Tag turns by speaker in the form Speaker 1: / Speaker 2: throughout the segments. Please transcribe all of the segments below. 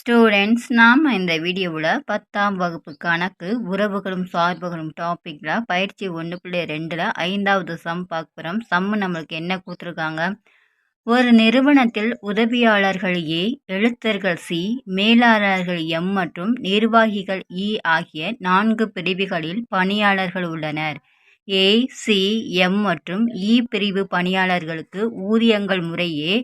Speaker 1: Students நாம் இந்த வீடியோவில் பத்தாம் வகுப்பு கணக்கு உறவுகளும் சார்புகளும் டாப்பிக்கில் பயிற்சி ஒன்று புள்ளி ரெண்டில் ஐந்தாவது சம் பார்க்குறோம் சம்மு நம்மளுக்கு என்ன கொடுத்துருக்காங்க? ஒரு நிறுவனத்தில் உதவியாளர்கள் ஏ எழுத்தர்கள் சி மேலாளர்கள் எம் மற்றும் நிர்வாகிகள் இ ஆகிய நான்கு பிரிவுகளில் பணியாளர்கள் உள்ளனர். ஏ சி எம் மற்றும் இ பிரிவு பணியாளர்களுக்கு ஊதியங்கள் முறையே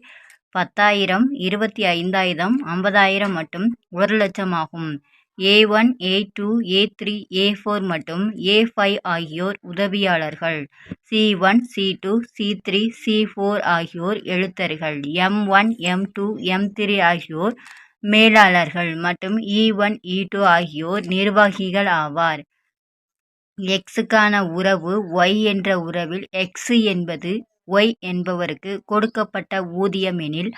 Speaker 1: பத்தாயிரம் இருபத்தி ஐந்தாயிரம் ஐம்பதாயிரம் மற்றும் ஒரு லட்சம் ஆகும் A one A two A three A four மற்றும் ஏ ஃபைவ் ஆகியோர் உதவியாளர்கள். C one C two C three C four ஆகியோர் எழுத்தர்கள். M one M two M three ஆகியோர் மேலாளர்கள் மற்றும் இ ஒன் இ டூ ஆகியோர் நிர்வாகிகள் ஆவார். எக்ஸுக்கான உறவு ஒய் என்ற உறவில் எக்ஸு என்பது ஒய் என்பவருக்கு கொடுக்கப்பட்ட ஊதியம் எனில்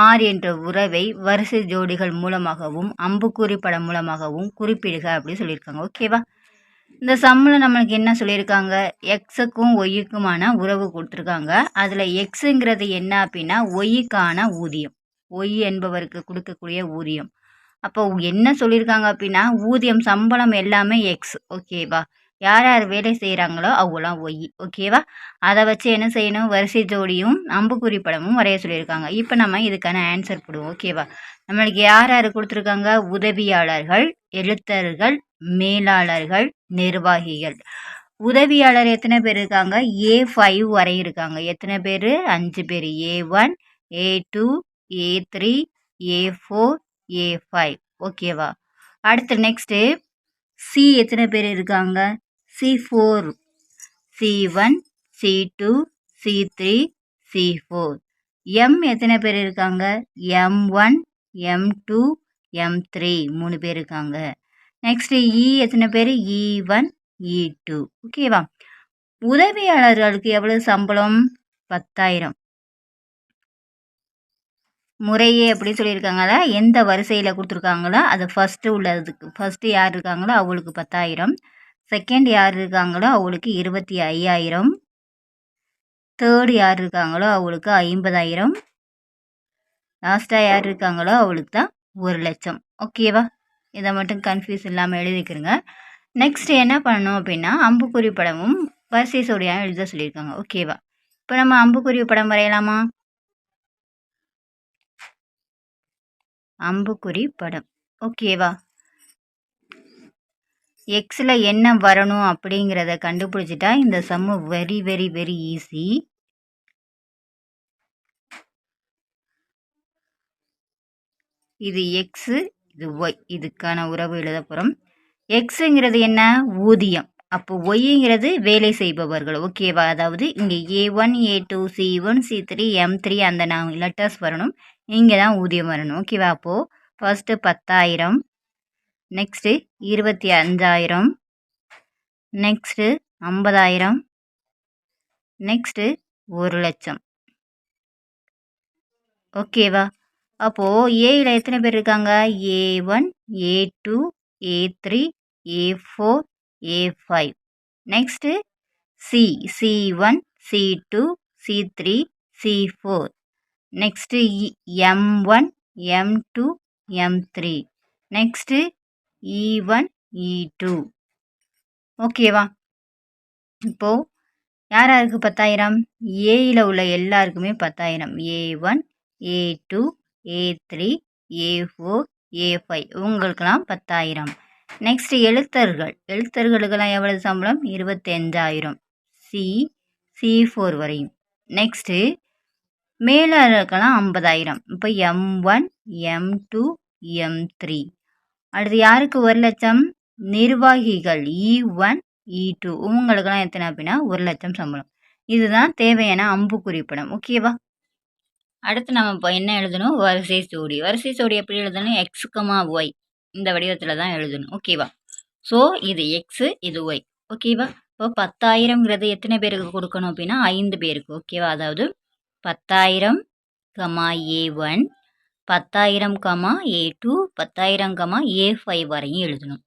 Speaker 1: ஆர் என்ற உறவை வரிசை ஜோடிகள் மூலமாகவும் அம்புக்குறி படம் மூலமாகவும் குறிப்பிடுக அப்படின்னு சொல்லியிருக்காங்க. ஓகேவா இந்த சம்மில் நம்மளுக்கு என்ன சொல்லியிருக்காங்க? எக்ஸுக்கும் ஒய்யுக்குமான உறவு கொடுத்துருக்காங்க. அதில் எக்ஸுங்கிறது என்ன அப்படின்னா ஒய்யுக்கான ஊதியம். ஒய் என்பவருக்கு கொடுக்கக்கூடிய ஊதியம். அப்போ என்ன சொல்லியிருக்காங்க அப்படின்னா ஊதியம் சம்பளம் எல்லாமே எக்ஸ் ஓகேவா யார் யார் வேலை செய்கிறாங்களோ அவங்களாம் ஒய் ஓகேவா அதை வச்சு என்ன செய்யணும்? வரிசை ஜோடியும் அம்புக்குறி படமும் வரைய சொல்லியிருக்காங்க. இப்போ நம்ம இதுக்கான ஆன்சர் போடுவோம் ஓகேவா நம்மளுக்கு யார் யார் கொடுத்துருக்காங்க? உதவியாளர்கள் எழுத்தர்கள் மேலாளர்கள் நிர்வாகிகள். உதவியாளர் எத்தனை பேர் இருக்காங்க? ஏ ஃபைவ் வரை இருக்காங்க. எத்தனை பேர்? அஞ்சு பேர். A one A two A three A four A five ஓகேவா அடுத்து நெக்ஸ்ட்டு சி எத்தனை பேர் இருக்காங்க? C four C one C two C three C four M எத்தனை பேர் இருக்காங்க? M one M two M three மூணு பேர் இருக்காங்க. நெக்ஸ்ட்டு இ e எத்தனை பேர்? இ ஒன் இ டூ ஓகேவா உதவியாளர்களுக்கு எவ்வளவு சம்பளம்? பத்தாயிரம். முறையே எப்படி சொல்லியிருக்காங்களா? எந்த வரிசையில் கொடுத்துருக்காங்களோ அது ஃபஸ்ட்டு உள்ளதுக்கு ஃபஸ்ட்டு யார் இருக்காங்களோ அவளுக்கு பத்தாயிரம். செகண்ட் யார் இருக்காங்களோ அவளுக்கு இருபத்தி ஐயாயிரம். தேர்டு யார் இருக்காங்களோ அவளுக்கு ஐம்பதாயிரம். லாஸ்ட்டாக யார் இருக்காங்களோ அவளுக்கு தான் ஒரு லட்சம். ஓகேவா இதை மட்டும் கன்ஃபியூஸ் இல்லாமல் எழுதிக்கிறங்க நெக்ஸ்ட் என்ன பண்ணணும் அப்படின்னா அம்புக்குறி படமும் வரிசை சோடியாக எழுத சொல்லியிருக்காங்க. ஓகேவா இப்போ நம்ம அம்புக்குறி படம் வரையலாமா? அம்புக்குறி படம். ஓகேவா எக்ஸில் என்ன வரணும் அப்படிங்கிறத கண்டுபிடிச்சிட்டா இந்த sum very very very easy இது எக்ஸு இது ஒய் இதுக்கான உறவு எழுத போகிறோம் எக்ஸுங்கிறது என்ன? ஊதியம். அப்போ ஒய்ங்கிறது வேலை செய்பவர்கள். ஓகேவா அதாவது இங்கே A one A two C one C three M three அந்த நான் லெட்டர்ஸ் வரணும். இங்கே தான் ஊதியம் வரணும். ஓகேவா அப்போது ஃபஸ்ட்டு பத்தாயிரம். நெக்ஸ்ட்டு இருபத்தி அஞ்சாயிரம். நெக்ஸ்ட்டு ஐம்பதாயிரம். நெக்ஸ்ட்டு ஒரு லட்சம். ஓகேவா அப்போது ஏயில் எத்தனை பேர் இருக்காங்க? A one A two A three A four A five next C C one C two C three C four next M one M two M three next E E one E e two ஓகேவா இப்போது யார் யாருக்கு பத்தாயிரம்? ஏயில் உள்ள எல்லாருக்குமே பத்தாயிரம். A one A two A three A four A five உங்களுக்கெல்லாம் பத்தாயிரம். நெக்ஸ்ட் எழுத்தர்கள். எழுத்தர்களுக்கெல்லாம் எவ்வளவு சம்பளம்? இருபத்தஞ்சாயிரம் சி சி ஃபோர் வரையும். நெக்ஸ்ட்டு மேலாளர்களுக்கெல்லாம் ஐம்பதாயிரம். இப்போ M one M two M three அடுத்து யாருக்கு ஒரு லட்சம்? நிர்வாகிகள். இ ஒன் இ டூ உங்களுக்கெல்லாம் எத்தனை அப்படின்னா ஒரு லட்சம் சம்பளம். இதுதான் தேவையான அம்பு குறிப்பிடம். ஓகேவா அடுத்து நம்ம இப்போ என்ன எழுதணும்? வரிசை சோடி வரிசை சோடி எப்படி எழுதணும்? எக்ஸுக்கமா ஒய் இந்த வடிவத்தில் தான் எழுதணும். ஓகேவா ஸோ இது எக்ஸு இது ஒய் ஓகேவா இப்போ பத்தாயிரங்கிறது எத்தனை பேருக்கு கொடுக்கணும் அப்படின்னா ஐந்து பேருக்கு. ஓகேவா அதாவது பத்தாயிரம் கமா ஏ ஒன் பத்தாயிரம் கமா ஏ டூ பத்தாயிரம் கமா ஏ ஃபைவ் வரையும் எழுதணும்.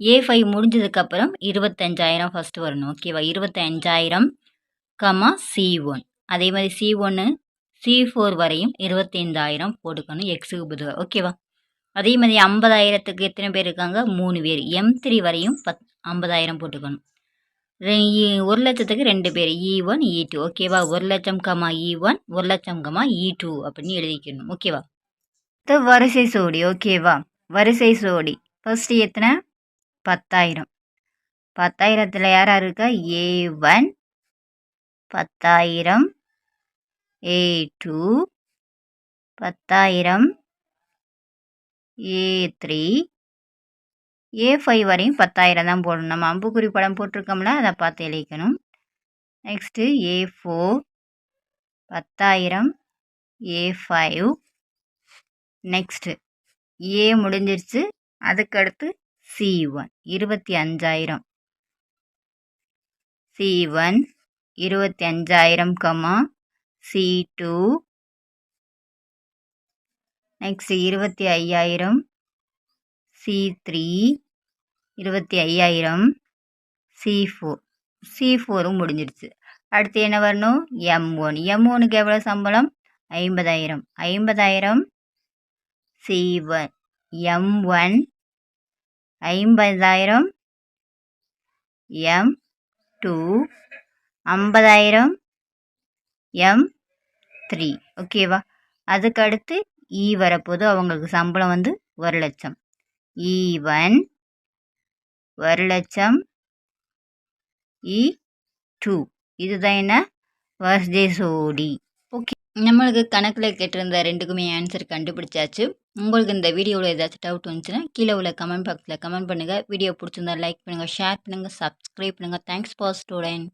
Speaker 1: ஏ ஃபைவ் முடிஞ்சதுக்கப்புறம் இருபத்தஞ்சாயிரம் ஃபஸ்ட்டு வரணும். ஓகேவா இருபத்தஞ்சாயிரம் கமா சி ஒன் அதே மாதிரி சி ஒன்று சி ஃபோர் வரையும் இருபத்தைந்தாயிரம் போட்டுக்கணும். எக்ஸுக்கு பதிலாக ஓகேவா அதே மாதிரி ஐம்பதாயிரத்துக்கு எத்தனை பேர் இருக்காங்க? மூணு பேர். எம் த்ரீ வரையும் பத் ஐம்பதாயிரம் போட்டுக்கணும். ரெ- இ- ஒரு லட்சத்துக்கு ரெண்டு பேர். இ ஒன் இ டூ ஓகேவா ஒரு லட்சம் கமா e இ ஒன் ஒரு லட்சம் கமா e இ டூ அப்படின்னு எழுதிக்கணும். ஓகேவா வரிசை சோடி ஓகேவா வரிசை சோடி ஃபர்ஸ்ட் எத்தனை? பத்தாயிரம். பத்தாயிரத்தில் யாரா இருக்கா? ஏ ஒன் பத்தாயிரம். ஏ டூ பத்தாயிரம். ஏ த்ரீ ஏ ஃபைவ் வரையும் பத்தாயிரம் தான் போடணும். நம்ம அம்புக்குறி படம் போட்டிருக்கோம்ல அதை பார்த்து எழுதிக்கணும். நெக்ஸ்ட்டு ஏ ஃபோர் பத்தாயிரம். ஏ ஃபைவ் நெக்ஸ்ட்டு ஏ முடிஞ்சிருச்சு. அதுக்கடுத்து சி ஒன் இருபத்தி அஞ்சாயிரம். சி ஒன் இருபத்தி அஞ்சாயிரம் கமா சி டூ நெக்ஸ்ட் இருபத்தி ஐயாயிரம். சி த்ரீ இருபத்தி ஐயாயிரம். சி ஃபோர் சி ஃபோரும் முடிஞ்சிருச்சு. அடுத்து என்ன வரணும்? எம் ஒன் எம் ஒனுக்கு எவ்வளோ சம்பளம்? ஐம்பதாயிரம். ஐம்பதாயிரம் செய்வன் எம் ஒன் ஐம்பதாயிரம். எம் டூ ஐம்பதாயிரம். எம் த்ரீ ஓகேவா அதுக்கு அடுத்து இ e வரப்போது அவங்களுக்கு சம்பளம் வந்து ஒரு லட்சம். E இ ஒன் ஒரு லட்சம். E இ டூ இதுதான் என்ன? வர்ஸ்டே சோடி நம்மளுக்கு கணக்கில் கேட்டிருந்த ரெண்டுக்குமே ஆன்சர் கண்டுபிடிச்சாச்சு. உங்களுக்கு இந்த வீடியோவில் ஏதாச்சும் டவுட் வந்துச்சுன்னா கீழே உள்ள கமெண்ட் பாக்ஸில் கமெண்ட் பண்ணுங்கள் வீடியோ பிடிச்சிருந்தா லைக் பண்ணுங்கள் ஷேர் பண்ணுங்கள் சப்ஸ்கிரைப் பண்ணுங்கள் தேங்க்ஸ் ஃபார் ஸ்டூடெண்ட்